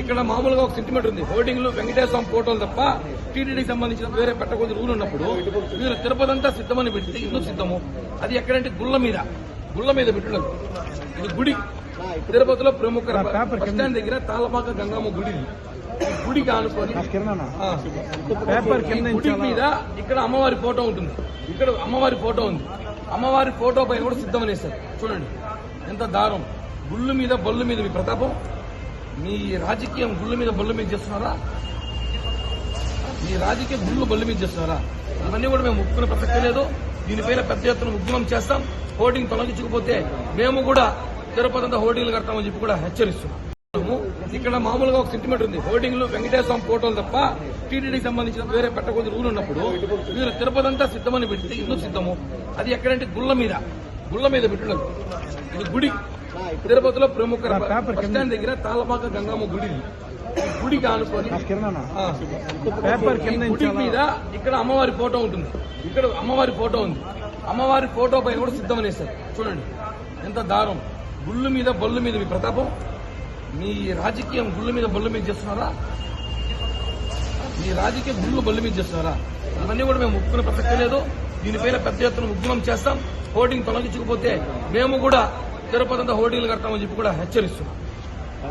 ఇక్కడ మామూలుగా ఒక సెంటిమెంట్ ఉంది. హోర్డింగ్లు వెంకటేశ్వర స్వామి ఫోటోలు తప్ప టీటీడీకి సంబంధించిన వేరే పెట్టకూడదు రూల్ ఉన్నప్పుడు మీరు తిరుపతి అంతా సిద్ధమని పెడితే ఎందుకు సిద్ధము? అది ఎక్కడంటే గుళ్ళ మీద. గుళ్ళ మీద పెట్టినది ఇది గుడి. తిరుపతిలో ప్రముఖ బస్ స్టాండ్ దగ్గర తాళపాక గంగమ్మ గుడి ఈ కింద గుడి మీద ఇక్కడ అమ్మవారి ఫోటో ఉంటుంది. ఇక్కడ అమ్మవారి ఫోటో ఉంది. అమ్మవారి ఫోటో పైన కూడా సిద్ధమనేసారు చూడండి ఎంత దారుణం. గుళ్ళు మీద బళ్ళు మీద మీ ప్రతాపం? మీ రాజకీయం గుళ్ళ మీద బొల్ల మీద చేస్తున్నారా? మీ రాజకీయ గుళ్ళు బొల్ల మీద చేస్తున్నారా? ఇవన్నీ కూడా మేము ఒప్పుకునే ప్రసక్తి లేదు. దీనిపైన పెద్ద ఎత్తున ఉద్యమం చేస్తాం. హోర్డింగ్ తొలగించకపోతే మేము కూడా తిరుపతి అంతా హోర్డింగ్లు కడతామని చెప్పి కూడా హెచ్చరిస్తున్నాం. ఇక్కడ మామూలుగా ఒక సెంటిమెంట్ ఉంది. హోర్డింగ్లు వెంకటేశ్వర స్వామి ఫోటోలు తప్ప టీటీడీకి సంబంధించిన వేరే పెట్టకూడదు రూల్ ఉన్నప్పుడు మీరు తిరుపతి అంతా సిద్ధమని పెడితే ఇందుకు సిద్ధము? అది ఎక్కడంటే గుళ్ళ మీద. గుళ్ళ మీద పెట్టినది ఇది గుడి. తిరుపతిలో ప్రముఖ స్టాండ్ దగ్గర తాళపాక గంగమ్మ గుడి. గుడికి ఆనుకొని గుడి మీద ఇక్కడ అమ్మవారి ఫోటో ఉంటుంది. ఇక్కడ అమ్మవారి ఫోటో ఉంది. అమ్మవారి ఫోటో పైన కూడా సిద్ధమనేసారు చూడండి. ఎంత దారుణం. గుళ్ళు మీద బళ్ళు మీద మీ ప్రతాపం. మీ రాజకీయం గుళ్ళు మీద బళ్ళు మీద చేస్తున్నారా? మీ రాజకీయ గుళ్ళు బళ్ళు మీద చేస్తున్నారా? ఇవన్నీ కూడా మేము ఒప్పుకునే ప్రసక్తే లేదు. దీనిపైన పెద్ద ఎత్తున ఉద్యమం చేస్తాం. హోర్డింగ్ తొలగించకపోతే మేము కూడా తిరుపతి అంతా హోర్డింగ్లు కడతామని చెప్పి కూడా హెచ్చరిస్తున్నాం.